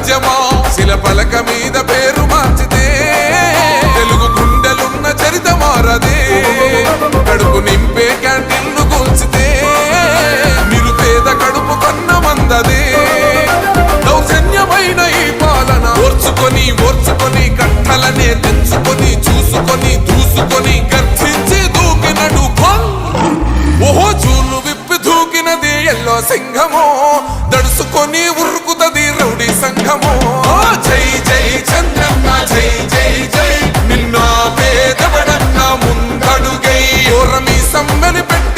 రాజ్యమా? శిల పలక మీద పేరు మార్చితే తెలుగు గుండెలున్న చరిత మారదే. కడుపు నింపే క్యాంటీన్లు కూల్చితే నిరుపేద కడుపు కన్న మందదే. దౌర్జన్యమైన ఈ పాలన ఓర్చుకొని ఓర్చుకొని కట్టలనే తెచ్చుకొని చూసుకొని దూసుకొని గర్జించి దూకినడు ఓహో చూలు విప్పి దూకినది ఎల్లో సింహము. దడుసుకొని సంఘము. జై జై చంద్రన్న జై జై జై. నిన్న పేదవడన్న ముందడుగై ఓరమి సమ్మెని పెట్టి